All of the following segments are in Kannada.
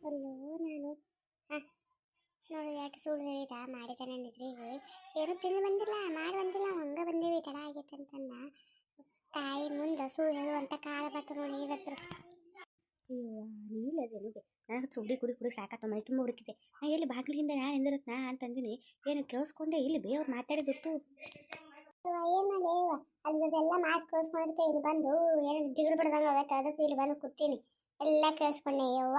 ಅಲ್ಲೋ ನಾನು. ಹಾಂ ನೋಡಿ ಯಾಕೆ ಸುಳ್ಳು ಹೇಳಿದ? ನಿದ್ರಿಗೆ ಏನು ತಿಂದು ಬಂದಿಲ್ಲ ಮಾಡಿ ಬಂದಿಲ್ಲ ಹಂಗೆ ಬಂದೀವಿ ತಡ ಆಗೈತೆ ಅಂತಂದ. ತಾಯಿ ಮುಂದೆ ಸುಳ್ಳು ಹೇಳುವಂಥ ಕಾಲ ಬತ್ತು ನೋಡಿ ಇವತ್ತು. ಅಯ್ಯೋ ನೀಲ್ಲ ಜನುಗೆ ನನಗೆ ಸುಡಿ ಕುಡಿ ಕುಡಿ ಸಾಕ ಮೈ ತುಂಬ ಹುಡುಕಿದೆ ನಾ ಎಲ್ಲಿ ಬಾಗಿಲಿಂದ ನಾನು ಎಂದಿರತ್ನ ಅಂತಂದಿನಿ ಏನು ಕೇಳಿಸ್ಕೊಂಡೆ ಇಲ್ಲಿ ಬೇವ್ರು ಮಾತಾಡಿದಿಟ್ಟು ಎಲ್ಲ ಅಲ್ಲದೆಲ್ಲ ಕೋಸ್ ಕೇಳಿಸ್ಕೊಂಡ್ಕೆ ಇಲ್ಲಿ ಬಂದು ಏನು ದಿಗುಡು ಬಿಡ್ದಂಗೆ ಆಗತ್ತೆ ಅದಕ್ಕೆ ಇಲ್ಲಿ ಬಂದು ಕೂತೀನಿ. ಎಲ್ಲ ಕೇಳಿಸ್ಕೊಂಡೆ ಯವ್ವ?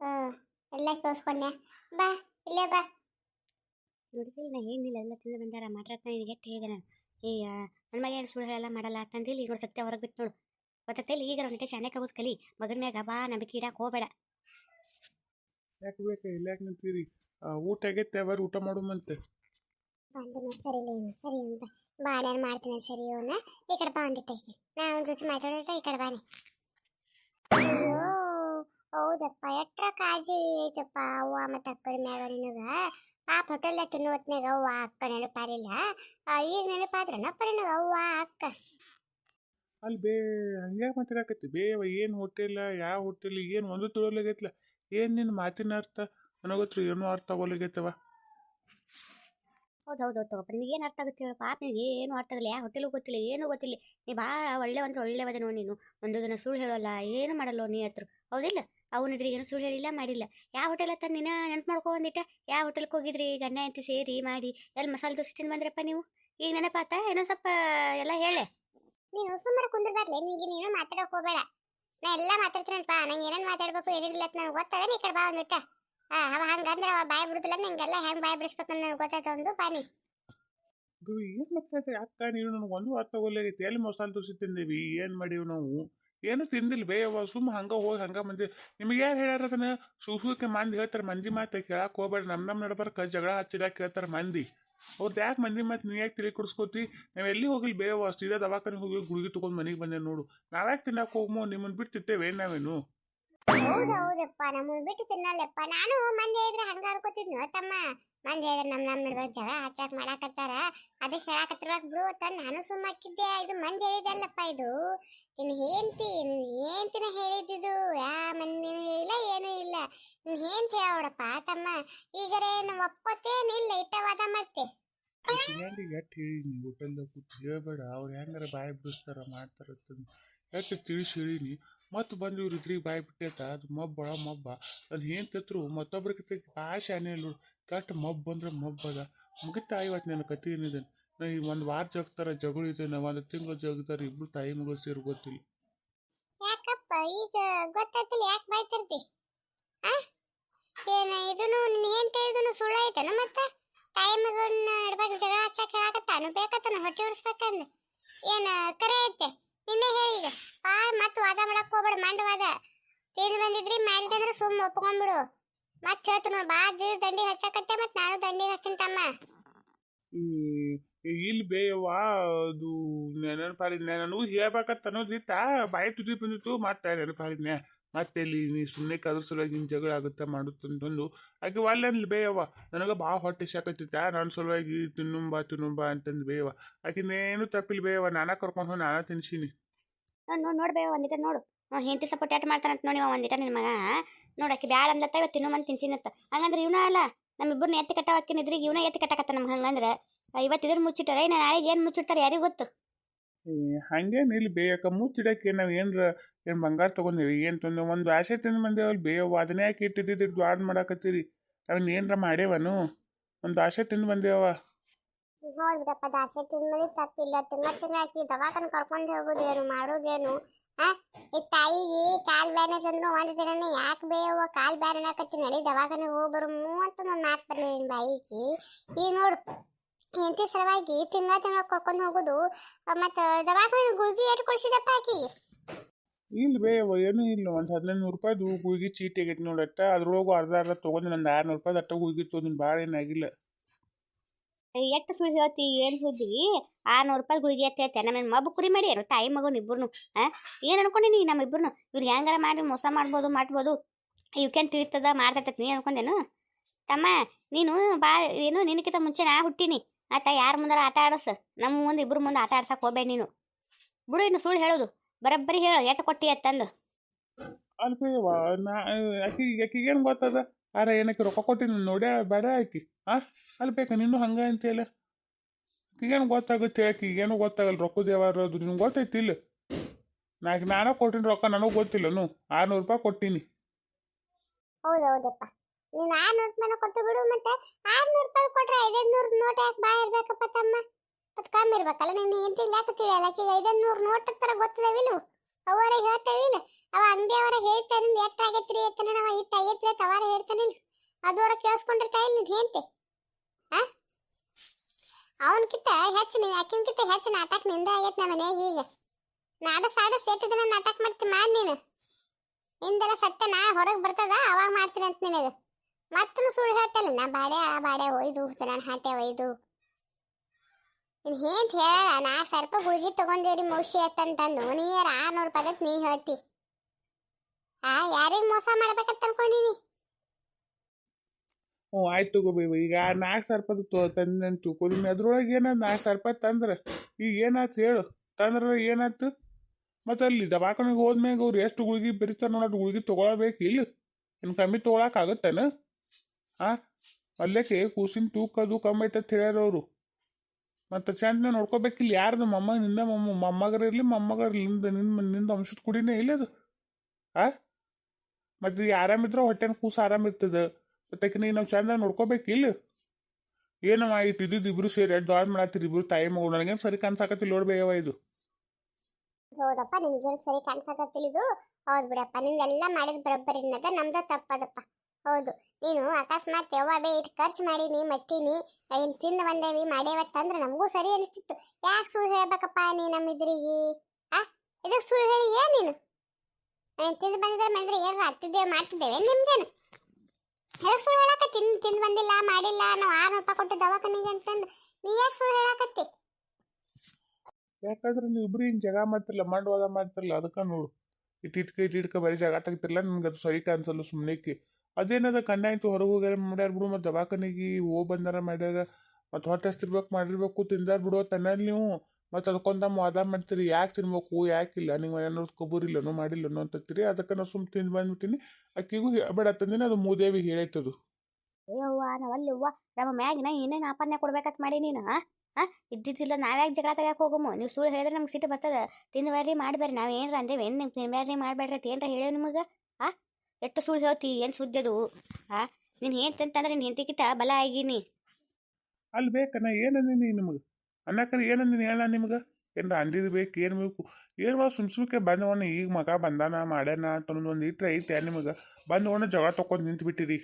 ಹಾಂ ಎಲ್ಲ ಕೇಳಿಸ್ಕೊಂಡೆ. ಬಾ ಇಲ್ಲೇ ಬಾ. ನೋಡಿದಿಲ್ಲ ನಾ ಏನಿಲ್ಲ ಎಲ್ಲ ತಿಂದು ಬಂದಾರ ಮಾತಾಡ್ತಾ ನಿನಗೆ ಹೇಳಿದೆ ನಾನು. ಏಯ್ಯ ನನ್ನ ಮಗ ಏನು ಸುಳ್ಳು ಹೇಳಲ್ಲ ಮಾಡಲ್ಲ ಅಂತಂದು ಈಗ ನೋಡಿ ಸತ್ಯ ಹೊರಗೆ ಬಿತ್ತು ನೋಡು. ಗೊತ್ತೈಲಿ ಈಗ ಒಂದಿಟ್ಟೆ ಶಾನ್ಯಾಕ ಆಗೋದು ಕಲಿ ಮಗನ ಮ್ಯಾಗ ಬಾ ನಂಬಿಕೆ ಇಡಕ್ಕೆ ಹೋಗಬೇಡ. ಯಾಕೆ ಬೇಕು ಇಲ್ಲ ಯಾಕೆ ನಿಂತೀರಿ? ಊಟ ಆಗೈತೆ ಬರ್ರಿ ಊಟ ಮಾಡುಮಂತೆ ಬಂದು ಸರಿ ಇಲ್ಲ ಸರಿ ಅಂತ ಬಾಡ್ಯಾನ ಮಾಡ್ತೀನಿ ಸರಿ ಅವನ ಈ ಕಡೆ ಬಾ ಒಂದಿಟ್ಟ ಈ ಕಡೆ ನಾ ಒಂದು ಜೊತೆ ಮಾತಾಡೋದ ಈ ಕಡೆ ಬಾನಿ. ಹೌದಪ್ಪ ಎಟ್ರ ಕಾಜಿ ಐತಪ್ಪ ಅವ್ವ ಮತ್ತು ಅಕ್ಕನ ಮ್ಯಾಗ ನಿನಗ? ಪಾಪ ಹೋಟೆಲ್ ತಿನ್ನೋ ಹೊತ್ನ್ಯಾಗ ಅವ್ವ ಅಕ್ಕ ನೆನಪಾರಿಲ್ಲ ಆ, ಈಗ ನೆನಪಾದ್ರನಪ್ಪ ನಿನಗ ಅವ್ವ ಅಕ್ಕ? ಅಲ್ಲಿ ಬೇ ಹಂಗ್ಯಾಕೆ ಮಾತಾಡಕತ್ತಿ? ಬೇವ ಏನು ಹೋಟೆಲ್ ಯಾವ ಹೋಟೆಲ್ ಏನು ಒಂದು ತಿಳಿಯೋಲಾಗೈತ್ಲ ಏನು ನಿನ್ನ ಮಾತಿನ ಅರ್ಥ? ನನಗತ್ರ ಏನೂ ಅರ್ಥ ಆಗೋಲಾಗೈತವ ಹೌದು ಹೌದು ತಗೋಪ್ಪ. ನಿನಗೆ ಏನು ಅರ್ಥ ಆಗುತ್ತೆ ಹೇಳು ಪಾಪ ನಿನಗೆ ಏನು ಅರ್ಥ ಆಗಲಿ ಯಾವ ಹೋಟೆಲು ಗೊತ್ತಿಲ್ಲ ಏನು ಗೊತ್ತಿಲ್ಲ. ನೀ ಭಾಳ ಒಳ್ಳೆ ಅಂದ್ರೆ ಒಳ್ಳೆವದೆ ನೋಡಿ ನೀನು. ಒಂದು ದಿನ ಸುಳ್ಳು ಹೇಳೋಲ್ಲ ಏನು ಮಾಡಲ್ಲ ನೀ ಹತ್ರ. ಹೌದಿಲ್ಲ? ಅವನಿದ್ರೆ ಏನು ಸುಳ್ಳು ಹೇಳಿಲ್ಲ ಮಾಡಿಲ್ಲ. ಯಾವ ಹೋಟೆಲ್ ಹತ್ತ ನೀನು ನೆನ್ಪು ಮಾಡ್ಕೊ ಬಂದಿಟ್ಟ? ಯಾವ ಹೋಟೆಲ್ಗೆ ಹೋಗಿದ್ರಿ? ಗಂಡ ಎಂತ ಸೇರಿ ಮಾಡಿ ಎಲ್ಲಿ ಮಸಾಲೆ ದೋಸೆ ತಿಂದು ಬಂದ್ರಪ್ಪ ನೀವು? ಈಗ ನೆನಪಾತ ಏನೋ ಸ್ವಲ್ಪ ಎಲ್ಲ ಹೇಳೆ. ನೀನು ಸುಮ್ಮನೆ ಕುಂದಿರ್ಬಾರ್ಲೆ ನಿಂಗೆ ನೀನು ಮಾತಾಡೋಕೆ ಹೋಗಬೇಡ. ನಾ ಎಲ್ಲ ಮಾತಾಡ್ತೀನಪ್ಪ ನಂಗೆ ಏನೇನು ಮಾತಾಡಬೇಕು ಏನಿಲ್ಲ ಅಂತ ನನಗೆ ಗೊತ್ತಾಗ ನೀ ಕಡೆ ಬಾ ಅಂದಿಟ್ಟ ಹಾಂ ಅವ ಹಂಗಂದ್ರೆ ಅವ ಬಾಯಿ ಬಿಡುದಿಲ್ಲ ನಂಗೆಲ್ಲ ಹೆಂಗೆ ಬಾಯಿ ಬಿಡಿಸ್ಬೇಕು ನನಗೆ ಗೊತ್ತಾಯ್ತು ಒಂದು ಬಾನಿ ಇದು ಏನು ಮಾತಾಡ್ತಿ ಅಕ್ಕ ನೀನು ನನಗೆ ಒಂದು ಅರ್ಥ ಆಗೋಲಾಗೈತಿ ಎಲ್ಲಿ ಮಸಾಲೆ ದೋಸೆ ತಿಂದೇವಿ? ಏನು ಮಾಡೀವಿ ನಾವು? ಏನು ತಿಂದಿಲ್ಲ ಬೇಯವ್ವ ಸುಮ್ಮ ಹಂಗೆ ಹೋಗಿ ಹಂಗೆ ಮಂದಿ. ನಿಮಗೆ ಯಾರು ಹೇಳ್ಯಾರ ಅದನ್ನ? ಸುಸುಕ್ಕೆ ಮಂದಿ ಹೇಳ್ತಾರೆ, ಮಂದಿ ಮಾತು ಕೇಳಕ್ಕೆ ಹೋಗ್ಬೇಡ. ನಮ್ಮ ನಮ್ಮ ನಡ್ಬಾರ್ಕ ಜಗಳ ಹಚ್ಚಿಡಕ್ಕೆ ಹೇಳ್ತಾರೆ ಮಂದಿ. ಅವ್ರದ್ದು ಯಾಕೆ ಮಂದಿ ಮತ್ತೆ ನೀ ಯಾಕೆ ತಿಳಿ ಕುಡಿಸ್ಕೋತಿ ನಾವು ಎಲ್ಲಿ ಹೋಗಿಲ್ಲ ಬೇಯವ್ವ ಸೀದಾ ದವಾಖಾನೆ ಹೋಗಿ ಗುಡುಗಿ ತೊಗೊಂಡು ಮನೆಗೆ ಬಂದೆ ನೋಡು. ನಾವ್ಯಾಕೆ ತಿನ್ನಕ್ಕೆ ಹೋಗ್ಮೋ? ನಿಮ್ಮನ್ನು ಬಿಟ್ಟು ತಿತ್ತೇವೆ ನಾವೇನು? ಹೌದು ಹೌದಪ್ಪ ನಮ್ಮನ್ನ ಬಿಟ್ಟು ತಿನ್ನಲ್ಲಪ್ಪ. ನಾನು ಮಂದಿ ಇದ್ರೆ ಹಂಗ ಅನ್ಕೋತಿದ್ನು ತಮ್ಮ? ಮಂದಿ ಹೇಳಿದ್ರೆ ನಮ್ಮ ನಮ್ಮ ನಡುವೆ ಜಗಳ ಹಚ್ಚಾಕ್ ಮಾಡಾಕತ್ತಾರ. ಅದಕ್ಕೆ ಹೇಳಾಕತ್ತಿರ್ಬೇಕು ಬಿಡು ಅಂತ ನಾನು ಸುಮ್ಮಾಕಿದ್ದೆ ಇದು ಮಂದಿ ಹೇಳಿದಲ್ಲಪ್ಪ ಇದು. ನಿನ್ ಹೇಂತಿ ನಿನ್ ಹೇಂತಿನ ಹೇಳಿದ್ದು ಯಾ ಮಂದಿನ ಇಲ್ಲ, ಏನೂ ಇಲ್ಲ. ನಿನ್ ಹೇಂತಿ ಹೇಳೋಡಪ್ಪ ತಮ್ಮ ಈಗರೇ ನಾವು ಒಪ್ಪತ್ತೇನಿಲ್ಲ ಇಟ್ಟ ವಾದ ಎಟ್ಟು ಹೇಳೀನಿ ಹೋಟೆಲ್ದಾಗ ಕೂತು ಹೇಳ್ಬೇಡ. ಅವ್ರು ಹೆಂಗಾರ ಬಾಯಿ ಬಿಡಿಸ್ತಾರ, ಮಾಡ್ತಾರ ಎಟ್ಟು ತಿಳಿಸಿ ಹೇಳಿನಿ. ಮತ್ತು ಬಂದು ಇವ್ರ ಇದ್ರಿಗೆ ಬಾಯಿ ಬಿಟ್ಟೈತ, ಅದು ಮಬ್ಬ ಮಬ್ಬ. ಅದು ಏನು ತತ್ರು ಮತ್ತೊಬ್ರಿಗೆ ಭಾಷೆ ಇಲ್ಲ ಕೆಟ್ಟ ಮಬ್ಬ ಅಂದ್ರೆ ಮಬ್ಬದ ಮುಗಿತಾ ಇವತ್ತು ನನ್ನ ಕತೆ ಏನಿದೆ ಈ ಒಂದು ವಾರ ಜಗ್ತಾರ ಜಗಳು ಇದೆ ನಾವು ಒಂದು ತಿಂಗಳು ಜಗ್ತಾರ ಇಬ್ರು ತಾಯಿ ಮಗಳು ಸೇರಿ ಗೊತ್ತಿಲ್ಲ. ಯಾಕಪ್ಪ ಈಗ ಗೊತ್ತಾಗ್ತಿಲ್ಲ ಯಾಕೆ ಬಾಯ್ತಿರ್ತಿ? ಆ? ಏನ ಇದನ್ನು ನಿನ್ ಏನ್ ತಿಳಿದನು ಸುಳ್ಳು ಐತನ ಮತ್ತ? ತಾಯಿ ಮಗನ್ನ ಇಡ್ಬೇಕು ಜಗಳ ಹಚ್ಚಕ್ಕೆ ಹೇಳಾಕತ್ತಾನು ಬೇಕತ್ತಾನು ಹೊಟ್ಟೆ ಉಡ್ಸ್ಬೇಕಂದ ಏನ ಕರೆ ಐತೆ ನಿನ್ನೆ ಹೇಳಿ ಆ ಬಾ ಮತ್ ವಾದ ಮಾಡಕ್ ಹೋಗ್ಬೇಡ ಮಂಡವಾದ ತಿಂದು ಬಂದಿದ್ರಿ ಮಾಡಿದಂದ್ರೆ ಸುಮ್ಮ ಒಪ್ಕೊಂಡ್ಬಿಡು ಮತ್ತೆ ಹೇಳ್ತು ನೋಡ್ ಬಾ ದಂಡಿ ಹಚ್ಚಕತ್ತೆ ಮತ್ತೆ ನಾನು ದಂಡಿ ಹಚ್ತೀನಿ ತಮ್ಮ. ಇಲ್ಲಿ ಬೇಯವ್ವ ಅದು ನೆನಪಾರಿದ್ನೆ ನನಗೂ ಹೇಳ್ಬೇಕಂತ ಅನ್ನೋದಿತ್ತ ಬಾಯಿ ತುದಿ ಬಂದಿತ್ತು, ಮತ್ತೆ ನೆನಪಾರಿದ್ನೆ ಮತ್ತೆ ಇಲ್ಲಿ ನೀ ಸುಮ್ಮನೆ ಕದ್ರ ಸಲುವಾಗಿ ನಿನ್ ಜಗಳ ಆಗುತ್ತೆ ಮಾಡುತ್ತಂತಂದು ಆಕೆ ಒಲ್ಲೆನ್ಲಿ ಬೇಯವ್ವ ನನಗೆ ಭಾಳ ಹೊಟ್ಟೆ ಸಾಕತ್ತಿತ್ತ ನನ್ನ ಸಲುವಾಗಿ ತಿನ್ನುಂಬ ತಿನ್ನುಂಬ ಅಂತಂದು ಬೇಯವ್ವ ಆಕಿನೇನು ತಪ್ಪಿಲ್ಲ ಬೇಯವ್ವ ನಾನಾ ಕರ್ಕೊಂಡು ಹೋಗಿ ನಾನಾ ತಿನ್ಸೀನಿ. ನೋಡಿ ನೋಡಿ ನೋಡ್ಬೇ ಒಂದಿಟ ನೋಡು. ಹೆಂಡತಿ ಸಪೋರ್ಟ್ ಯಾಟ್ ಮಾಡ್ತಾನಂತ ನೋಡಿ ಒಂದಿಟ ನಿನ್ನ ಮಗ. ನೋಡಕ್ಕೆ ಬ್ಯಾಡ ಅಂದತ್ತ ಇವತ್ತು ತಿನ್ನೋ ಮಂದಿ ತಿನ್ಸಿನತ್ತ. ಹಂಗಂದ್ರೆ ಇವನ ಅಲ್ಲ ನಮ್ಮಿಬ್ಬರನ್ನ ಎತ್ತಿ ಹಾಕಿನಿದ್ರಿಗೆ ಇವನ ಎತ್ತಿ ಕಟ್ಟಕತ್ತ ನಮ್ಗೆ ಹಂಗಂದ್ರೆ. ಇವತ್ತು ಇದ್ರ ಮುಚ್ಚಿಟ್ಟಾರ ಇನ್ನು ನಾಳೆಗೆ ಏನು ಮುಚ್ಚಿಡ್ತಾರೆ ಯಾರಿಗೂ ಗೊತ್ತು? ಹಂಗೇನು ಇಲ್ಲಿ ಬೇಯಕ್ಕ ಮುಚ್ಚಿಡಕ್ಕೆ ನಾವು ಏನ್ರ ಏನು ಬಂಗಾರ ತೊಗೊಂಡೇವಿ ಏನು ತಂದು ಒಂದು ಆಸೆ ತಿಂದು ಬಂದೇವಲ್ಲ ಬೇಯವ್ವ ಅದನ್ನೇ ಯಾಕೆ ಇಟ್ಟಿದ್ದು ದ್ವಾಡ್ ಮಾಡಾಕತ್ತೀರಿ? ಅವನ್ ಏನರ ಮಾಡೇವನು ಒಂದು ಆಸೆ ತಿಂದು ಬಂದೇವ ಹೋಗ್ಬಿಡಪ್ಪ ದಾಸೆ ತಿನ್ಮದಿ ತಪ್ಪಿಲ್ಲ. ತಿನ್ನ ಹಾಕಿ ದವಾಖಾನೆ ಕರ್ಕೊಂಡು ಹೋಗೋದೇನು ಮಾಡೋದೇನು ಆ? ಈ ತಾಯಿಗೆ ಕಾಲ್ ಬ್ಯಾನೆ ತಂದ್ರು ಒಂದು ದಿನ ಯಾಕೆ ಬೇಯವ್ವ ಕಾಲ್ ಬ್ಯಾನೆ ಅನ್ನಕತ್ತಿ ನಡಿ ದವಾಖಾನೆ ಹೋಗಿ ಬರು ಅಂತ ಒಂದು ಮಾತು ಬರಲಿಲ್ಲ ಬಾಯಿಗೆ. ಈಗ ನೋಡು ಎಂತಿ ಸಲುವಾಗಿ ತಿಂಗಳ ತಿಂಗಳ ಕರ್ಕೊಂಡು ಹೋಗೋದು ಮತ್ತು ದವಾಖಾನೆ ಗುಳ್ಗಿ ಎಷ್ಟು ಕೊಡಿಸಿದಪ್ಪ ಆಕಿ? ಇಲ್ಲ ಬೇಯವ್ವ ಏನೂ ಇಲ್ಲ. ಒಂದು ಹದಿನೈದು ನೂರು ರೂಪಾಯ್ದು ಗುಳಿಗೆ ಚೀಟಿ ಆಗೈತಿ ನೋಡಟ್ಟ ಅದ್ರೊಳಗು ಅರ್ಧ ಅರ್ಧ ತೊಗೊಂಡು ನಂದು ಆರುನೂರು ರೂಪಾಯಿ ಅಟ್ಟ ಗುಳಿಗೆ ತೊಗೊಂಡು ಭಾಳ ಏನಾಗಿಲ್ಲ ಎಷ್ಟು ಸುಳ್ಳು ಹೇಳ್ತಿ ಏನು ಸುದ್ದಿ? ಆರ್ನೂರು ರೂಪಾಯಿ ಗುಳಿಗೆ ಎತ್ತ ಹೇಳ್ತೆ. ನಮ್ಮ ಮಬ್ಬು ಕುರಿ ಮಾಡಿ ಏನು ತಾಯಿ ಮಗನ ಇಬ್ಬರು ಹಾಂ ಏನು ಅನ್ಕೊಂಡಿನಿ ನಮ್ಮ ಇಬ್ಬರು ಇವ್ರು ಹೆಂಗಾರ ಮಾಡಿ ಮೋಸ ಮಾಡ್ಬೋದು ಮಾಡ್ಬೋದು. ಇವಕ್ಕೇನು ತಿಳಿತದ ಮಾಡ್ತೈತೆ ನೀ ಅನ್ಕೊಂಡೇನು? ತಮ್ಮ ನೀನು ಬಾ ಏನು ನಿನಕ್ಕಿಂತ ಮುಂಚೆ ನಾ ಹುಟ್ಟೀನಿ. ಆತ ಯಾರ ಮುಂದಾರ ಆಟ ಆಡಸ್? ನಮ್ಮ ಮುಂದೆ ಇಬ್ಬರು ಮುಂದೆ ಆಟ ಆಡ್ಸಕ್ಕೆ ಹೋಗ್ಬೇಡ ನೀನು. ಬಿಡು ಇನ್ನು ಸುಳ್ಳು ಹೇಳೋದು. ಬರಬ್ಬರಿ ಹೇಳು ಎಟ್ಟು ಕೊಟ್ಟಿ ಅತ್ತಂದು ಅಲ್ಪೇವ ನಾ ಆಕಿ ಆಕಿಗೆ ಏನು ಗೊತ್ತದ? ಆರ ಏನಕ್ಕೆ ರೊಕ್ಕ ಕೊಟ್ಟಿ ನೋಡ್ಯಾ ಬೇಡ ಆಕಿ. ಆ ಅಲ್ಬೇಕ ನೀನು ಹಂಗ ಅಂತೀಯಲ್ಲ ಆಕಿಗೇನು ಗೊತ್ತಾಗುತ್ತೆ ಆಕಿಗೇನು ಗೊತ್ತಾಗಲ್ಲ ರೊಕ್ಕದ ಯಾವಾರ ಅದು. ನಿನ್ಗೆ ಗೊತ್ತೈತಿ ಇಲ್ಲ? ನಾಕ್ ನಾನೇ ಕೊಟ್ಟಿನ ರೊಕ್ಕ ನನಗೆ ಗೊತ್ತಿಲ್ಲನು ಆರ್ನೂರು ರೂಪಾಯಿ ಕೊಟ್ಟೀನಿ. ಹೌದು ಹೌದಪ್ಪ ನೀನು ಆರ್ನೂರು ರೂಪಾಯಿನ ಕೊಟ್ಟು ಬಿಡು, ಮತ್ತೆ ಆರ್ನೂರು ರೂಪಾಯಿ ಕೊಟ್ರೆ ಐದೈನೂರು ನೋಟ್ ಯಾಕೆ ಬಾ ಇರ್ಬೇಕಪ್ಪ ತಮ್ಮ? ಅದು ಕಮ್ಮಿ ಇರ್ಬೇಕಲ್ಲ, ನೀನು ಎಂತ ಯಾಕೆ ತಿಳಿಯಲ್ಲ ಐದೈದು ಐದೈನೂರು ನೋಟ್ ತರ ಗೊತ್ತದವಿಲ್ಲ ಅವರ ಹೇಳ್ತಾವಿಲ್ಲ ಅವ ಅಂಗಡಿ ಅವರ ಹೇಳ್ತಾನಿಲ್ಲ ಎತ್ತ ಆಗೈತ್ರಿ ಎತ್ತನ? ನಾವು ಇತ್ತ ಆಗೈತ್ರಿ ಅಂತ ಅವರ ಹೇಳ್ತಾನಿಲ್ಲ ಅದವರ ಕೇಳಿಸ್ಕೊಂಡಿರ್ತಾ ಇಲ್ಲ ನೀನು ಹೇಳ್ತೆ ಆ? ಅವನ್ಕಿಂತ ಹೆಚ್ಚು ಆಕಿನ್ಕಿಂತ ಹೆಚ್ಚು ನಾಟಕ ನಿಂದ ಆಗೈತೆ ನಮ್ಮ ಮನೆಯಾಗ ಈಗ. ನಾಡ ಸಾಡ ಸೇತದನ್ನ ನಾಟಕ ಮಾಡ್ತಿ ಮಾಡಿ ನೀನು. ಹಿಂದೆಲ್ಲ ಸತ್ಯ ನಾ ಹೊರಗೆ ಬರ್ತದ, ಅವಾಗ ಮಾಡ್ತೀನಿ ಅಂತ ನಿನಗೆ. ಮತ್ತೂ ಸುಳ್ಳು ಹೇಳ್ತಲ್ಲ ನಾ ಬಾಡೆ, ಆ ಬಾಡೆ ಒಯ್ದು ಚೆನ್ನಾಗಿ ಹಾಟೆ ಒಯ್ದು. ನೀನು ಹೇಂತ ಹೇಳ ನಾ ಸರ್ಪ ಗುಳಿಗೆ ತಗೊಂಡಿರಿ ಮೌಷಿ ಅತ್ತಂತಂದು ನೀರ ಆರ್ನೂರು ರೂಪಾಯಿ ನೀ ಹೇಳ್ತಿ. ಆ, ಯಾರಿಗೆ ಮೋಸ ಮಾಡ್ಬೇಕಂತ ಅನ್ಕೊಂಡಿನಿ ಹ್ಞೂ, ಆಯ್ತು ಗೋಬಿ ಈಗ ನಾಲ್ಕು ಸಾವಿರ ರೂಪಾಯಿ ತೊ ತಂದೆ ಅಂತ ತಿಳ್ಕೊಲಿನಿ ಅದ್ರೊಳಗೆ ಏನಾದ್ ನಾಲ್ಕು ಸಾವಿರ ರೂಪಾಯಿ ತಂದ್ರೆ? ಈಗ ಏನಾಯ್ತು ಹೇಳು. ತಂದ್ರೆ ಏನಾಯ್ತು ಮತ್ತೆ ಅಲ್ಲಿ ದವಾಖಾನೆಗೆ ಹೋದ್ಮ್ಯಾಗ ಅವ್ರು ಎಷ್ಟು ಗುಳಿಗೆ ಬರೀತಾರೆ ನೋಡೋದು ಗುಳಿಗೆ ತೊಗೊಳಬೇಕು. ಇಲ್ಲಿ ಇನ್ನು ಕಮ್ಮಿ ತೊಗೊಳಕ್ಕಾಗತ್ತೇನ ಹಾಂ ಅಲ್ಲೇಕೆ ಕೂಸಿನ ತೂಕ ಅದು ಕಮ್ಮಿ ಐತೆ ಹೇಳ್ಯಾರ ಅವರು. ಮತ್ತು ಚಂದ ನೋಡ್ಕೋಬೇಕಿಲ್ಲ ನಮ್ಮ ಅಮ್ಮ ನಿಂದ ಮಮ್ಮ ಮೊಮ್ಮಗರ ಇರಲಿ ನಿಂದ ನಿನ್ನ ನಿಂದ ಅಂಶದ ಕುಡಿನೇ ಇಲ್ಲ ಅದು. ಆ? ಮತ್ತು ಆರಾಮಿದ್ರೆ ಹೊಟ್ಟೆನ ಕೂಸು ಆರಾಮಿರ್ತದೆ ಮತ್ತೆ ನೀ ನಾವು ಚಂದ ನೋಡ್ಕೋಬೇಕಿಲ್ಲ ಏನಮ್ಮ ಇಟ್ಟು ಇದ್ದಿದ್ದು ಇಬ್ರು ಸೇರಿ ಎರಡು ದೊಡ್ಡ ಮಾಡತ್ತೀರಿ ಇಬ್ರು ತಾಯಿ ಮಗು ನನಗೇನು ಸರಿ ಕಾಣಿಸಾಕತ್ತಿಲ್ಲ ನೋಡ್ಬೇಯವ ಇದು. ಹೌದಪ್ಪ ನಿಮ್ಗೆ ಸರಿ ಕಾಣಿಸಕತ್ತಿಲಿದು ಹೌದು ಬಿಡಪ್ಪ, ನಿಂದೆಲ್ಲ ಮಾಡಿದ ಬರೋಬ್ಬರಿ ನಮ್ದು ತಪ್ಪದಪ್ಪ. ಹೌದು. ನೀನು ಅಕಸ್ಮಾತ್ ಯಾವಾಗ ಬೇ ಇಟ್ಟು ಖರ್ಚು ಮಾಡೀನಿ, ಮಟ್ಟೀನಿ, ಇಲ್ಲಿ ತಿಂದು ಬಂದೇವಿ ಮಾಡೇವತ್ತಂದ್ರೆ ನಮಗೂ ಸರಿ ಅನಿಸ್ತಿತ್ತು. ಯಾಕೆ ಸುಳ್ಳು ಹೇಳ್ಬೇಕಪ್ಪ ನೀ ನಮ್ಮ ಇದ್ರಿಗೆ? ಆ? ಇದಕ್ಕೆ ಸುಳ್ಳು ಹೇಳಿ ಏನು ನೀನು? ತಿಂದು ಬಂದಿದ್ರೆ ಮಾಡಿದ್ರೆ ಏನಾರ ಹತ್ತಿದ್ದೇವೆ ಮಾಡ್ತಿದ್ದೇವೆ ನಿಮ್ದೇನು? ಅದಕ್ಕೆ ಸುಳ್ಳು ಹೇಳಕ ತಿಂದು ತಿಂದು ಬಂದಿಲ್ಲ, ಮಾಡಿಲ್ಲ, ನಾವು ಆರು ರೂಪಾಯಿ ಕೊಟ್ಟು ದವಾಖಾನಿಗೆ ಅಂತಂದು ನೀ ಯಾಕೆ ಸುಳ್ಳು ಹೇಳಕತ್ತಿ? ಯಾಕಂದ್ರೆ ನೀವು ಇಬ್ರು ಹಿಂಗೆ ಜಗ ಮಾಡ್ತಿರಲ್ಲ ಮಂಡವಾದ ಮಾಡ್ತಿರಲ್ಲ ಅದಕ್ಕೆ ನೋಡು. ಇಟ್ಟಿಟ್ಕ ಇಟ್ಟಿಟ್ಕ ಬರೀ ಜಗ ತೆಗಿತಿರಲ್ಲ ನನಗೆ ಅದು ಸರಿ ಕಾಣಿಸಲ್ಲ ಸುಮ್ಮನೆಕ್ಕೆ ಅದೇನದ ಕಣ್ಣಾಯ್ತು ಹೊರಗೆ ಹೋಗ್ಯಾರ ಮಾಡ್ಯಾರ ಬಿಡು, ಮತ್ತು ದವಾಖಾನಿಗೆ ಹೋಗಿ ಬಂದಾರ ಮಾಡ್ಯಾರ, ಮತ್ತು ಹೊಟ್ಟೆ ಹಸ್ತಿರ್ಬೇಕು ಮಾಡಿರ್ಬೇಕು, ತಿಂದಾರ ಬಿಡು, ತನ್ನಲ್ಲಿ ನೀವು. ಮತ್ತು ಅದಕ್ಕೊಂದ ವಾದ ಮಾಡ್ತೀರಿ, ಯಾಕೆ ತಿನ್ಬೇಕು ಯಾಕಿಲ್ಲ ನೀವು ಏನಾದ್ರು ಕಬೂರಿಲ್ಲನೋ ಮಾಡಿಲ್ಲನೋ ಅಂತತ್ತೀರಿ, ಅದಕ್ಕೆ ನಾವು ಸುಮ್ಮನೆ ತಿಂದು ಬಂದ್ಬಿಟ್ಟಿನಿ. ಅಕ್ಕಿಗೂ ಬೇಡ, ತಂದಿನಿ ಅದು ಮೂದೇವಿ ಹೇಳೈತದು. ಅಯ್ಯವ್ವ ನಾವಲ್ಲವ್ವ, ನಮ್ಮ ಮ್ಯಾಗಿನ ಏನೇನು ಆಪಾದನೆ ಕೊಡ್ಬೇಕಂತ ಮಾಡಿ ನೀನು ಹಾಂ ಇದ್ದಿದ್ದಿಲ್ಲ ನಾವ್ಯಾಕೆ ಜಗಳ ತೆಗಿಯಕ್ಕೆ ಹೋಗಮ್ಮ ನೀವು ಸುಳ್ಳು ಹೇಳಿದ್ರೆ ನಮ್ಗೆ ಸಿಟ್ಟು ಬರ್ತದೆ. ತಿಂದು ಬರ್ರಿ ಮಾಡ್ಬೇಡ್ರಿ, ನಾವು ಏನರ ಅಂದೇವೆ, ಏನು ನಿಮ್ಗೆ ತಿನ್ಬೇಡ್ರಿ ಮಾಡ್ಬೇಡ್ರಿ ಅಂತ ಏನ್ರ ಹೇಳೇವು ನಿಮಗೆ? ಎಷ್ಟು ಸುಳ್ಳು ಹೇಳ್ತಿ ಏನು ಸುದ್ದಿ ಅದು? ಆ ನೀನು ಹೇಳ್ತಂತಂದ್ರೆ ನಿನ್ನ ಹೆಂಡತಿಗಿಂತ ಬಲ ಆಗಿನಿ. ಅಲ್ಲಿ ಬೇಕನ್ನ ಏನಂದಿನಿ ನಿಮಗೆ? ಏನ ಏನಂದಿನಿ ಹೇಳ ನಿಮ್ಗೆ? ಏನ್ರ ಅಂದಿದ್ದು ಬೇಕು ಏನು ಬೇಕು? ಏನು ಬಾ ಸುಮ್ ಸುಮ್ಕೆ ಬಂದವನ ಈಗ ಮಗ ಬಂದಾನ ಮಾಡ್ಯಾನ ಅಂತ ಒಂದು ಇಟ್ರೆ ಐತೆ ನಿಮಗೆ. ಬಂದವನ ಜಗಳ ತಕೊಂಡು ನಿಂತು ಬಿಟ್ಟಿರಿ.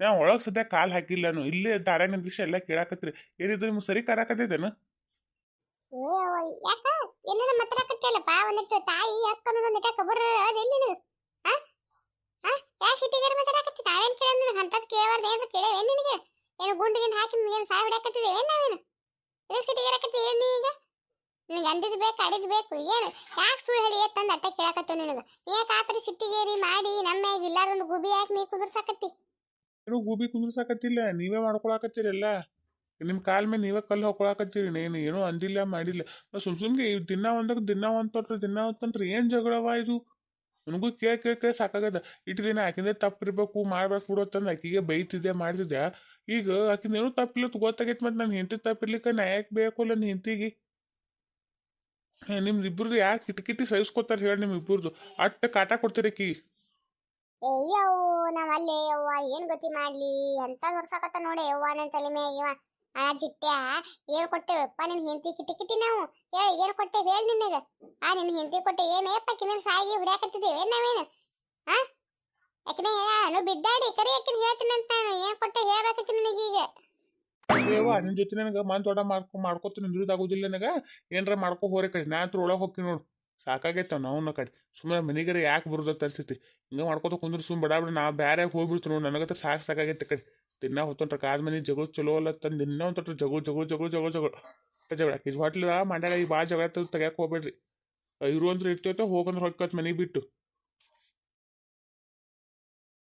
ನಾ ಒಳಗೆ ಸದ್ಯ ಕಾಲು ಹಾಕಿಲ್ಲನು ಇಲ್ಲೇ ದಾರ ನಿಂದಿಸಿ ಎಲ್ಲ ಕೇಳಾಕತ್ರಿ. ಏನಿದ್ರು ನಿಮ್ಗೆ ಸರಿ ಕರಾಕತ್ತೈತೇನು? ಯಾಕ? ಏನಾರ ಮಾತಾಡಕತ್ತಿಯಲ್ಲಪ್ಪ ಒಂದಿಟ್ಟು ತಾಯಿ ಅಕ್ಕನದು ನಿಟ ಕಬರ್ ಅದೆಲ್ಲಿ ನೀವು ಆ ಆ ಯಾ ಸಿಟಿಗರ ಮಾತಾಡಕತ್ತಿ ನಾವೇನ್ ಕೇಳ ನಿನಗೆ ಅಂತದ್ ಕೇಳಬಾರ್ದು. ಏನ್ರ ಕೇಳೇವೆ ನಿನಗೆ? ಏನು ಗುಂಡಿಗೆ ಹಾಕಿ ನಿನಗೇನು ಸಾಯ್ ಹೊಡ್ಯಾಕತ್ತಿದ್ದೇವೆ ನಾವೇನು? ಇದಕ್ಕೆ ಸಿಟಿಗರಕತ್ತಿ ಏನು ನೀ ಈಗ? ನಿನಗೆ ಅಂದಿದ್ ಬೇಕು ಬೇಕು. ಏನು? ಯಾಕೆ ಸುಳ್ಳು ಹೇಳಿ? ತಂದು ಅಟ್ಟ ಕೇಳಕತ್ತವ ನಿನಗೆ? ಯಾಕೆ ಆಕರಿ ಸಿಟ್ಟಿಗೇರಿ ಮಾಡಿ ನಮ್ಮ ಇಲ್ಲಾರೊಂದು ಗುಬಿ ಯಾಕೆ ನೀ ಕುದುರ್ಸಾಕತ್ತಿ? ಏನು ಗೂಬಿ ಕುಂದ್ರಸಾಕತ್ತಿಲ್ಲ. ನೀವೇ ಮಾಡ್ಕೊಳಕತ್ತೀರಿ ಎಲ್ಲ ನಿಮ್ಮ ಕಾಲ ಮೇಲೆ ನೀವೇ ಕಲ್ಲು ಹಾಕೊಳಕತ್ತೀರಿ ನೀನು ಏನೂ ಅಂದಿಲ್ಲ, ಮಾಡಿಲ್ಲ. ಸುಮ್ ಸುಮ್ಗೆ ದಿನ ಒಂದಕ್ಕೆ ದಿನ ಒಂದ್ ತೊಟ್ರೆ, ದಿನ ಅಂತಂದ್ರೆ ಏನು ಜಗಳವ ಇದು? ನನಗೂ ಕೇಳಿ ಕೇಳಿ ಕೇಳಿ ಸಾಕಾಗದ. ಇಟ್ಟು ದಿನ ಆಕಿಂದೆ ತಪ್ಪಿರ್ಬೇಕು, ಮಾಡ್ಬೇಕು ಬಿಡು ಅಂತಂದು ಆಕಿಗೆ ಬೈತಿದ್ದೆ, ಮಾಡ್ತಿದ್ದೆ. ಈಗ ಆಕಿಂದ ಏನೂ ತಪ್ಪಿಲ್ಲ ಗೊತ್ತಾಗೈತೆ ಮತ್ತೆ ನನ್ನ ಹೆಂಡತಿ ತಪ್ಪಿರ್ಲಿಕ್ಕೆ ನಾ ಯಾಕೆ ಬೇಕು ನನ್ನ ಹೆಂಡತಿಗೆ? ನಿಮ್ದು ಇಬ್ರದ್ದು ಯಾಕೆ ಕಿಟಕಿಟಿ ಸಹಿಸ್ಕೊತಾರೆ ಹೇಳಿ ನಿಮ್ಮ ಇಬ್ಬರದು ಅಟ್ಟ ಕಾಟ ಕೊಡ್ತೀರಿ ಆಕಿ ಅಯ್ಯೋ ನಾವ್ ಅಲ್ಲೇ, ಯವ್ವ, ಏನ್ ಗತಿ ಮಾಡ್ಲಿ? ಅಂತ ನೋಡ್ಸಾಕತ್ತ ನೋಡಿ ಯವ್ವ ನನ್ನ ತಲೆ ಇವ. ಆ ಚಿಟ್ಟೆ ಏನ್ ನಿನ್ನ ನಿನ್ ಹೆಂಡತಿ ಕಿಟಿ ಕಿಟಿ ನಾವು? ಹೇಳಿ ಏನ್ ಕೊಟ್ಟೆವ್ ಹೇಳಿ ನಿನಗ. ಆ, ನಿನ್ ಹೆಂಡತಿ ಕೊಟ್ಟೆ ಏನೇಪ್ಪ ಕಿನ್ನ ಸಾಗಿ ಹೊಡ್ಯಾಕತ್ತಿದ್ದೇವೆ ನಾವೇನು? ಆ? ಯಾಕನೆ ನಾನು ಬಿದ್ದಾಡಿ, ಕರಿ ಯಾಕಿನ ಹೇಳ್ತೀನಿ ಅಂತ ಏನ್ ಕೊಟ್ಟೆ ನಿನಗೆ ನನಗೀಗ ಏವಾ ನಿನ್ ಜೊತೆ ನನಗೆ ಮನ್ ತೋಟ ಮಾಡ್ಕೊ ಮಾಡ್ಕೊತ ಆಗೋದಿಲ್ಲ ನನಗೆ. ಏನ್ರ ಮಾಡ್ಕೊ ಹೋರೆ ಕಡೆ. ನಾ ಹತ್ರ ಒಳಗೆ ಹೋಗಿ ನೋಡು. ಸಾಕಾಗೈತ ನಾವು ಕಡೆ. ಸುಮ್ಮನೆ ಮನೆಗರೆ ಯಾಕೆ ಬರುದ ತರಿಸ್ತೈತಿ ಹಿಂಗೆ ಮಾಡ್ಕೊತ ಕುಂದ್ರೆ ಸುಮ್ಮನೆ ಬಡ ನಾ ಬ್ಯಾರೆ ಹೋಗ್ಬಿಡ್ತು ನೋಡು. ನನಗತ್ರ ಸಾಕು ಸಾಕಾಗೈತೆ ಕಡೆ. ದಿನ ಹೊತ್ತೊಂಟ್ರ, ಕಾದ ಮನೆ ಜಗಳ ಚಲೋ ಅಲ್ಲ ತಂದು ದಿನ ಒಂತೊಟ್ರ ಜಗಳ ಜಗಳ ಜಗಳ ಜಗಳ ಜಗಳ. ಜಗಳ. ಕಿಜ್ ಹೋಟ್ಲ ಮಾಡ್ಯಾಗ ಈ ಭಾಳ ಜಗಳ ತೆಗ್ಯಾಕೆ ಹೋಗ್ಬೇಡ್ರಿ. ಇರು ಅಂದ್ರೆ ಇರ್ತೈತೆ ಹೋಗಂದ್ರೆ ಹೊಕ್ಕತ್ ಮನೆಗೆ ಬಿಟ್ಟು.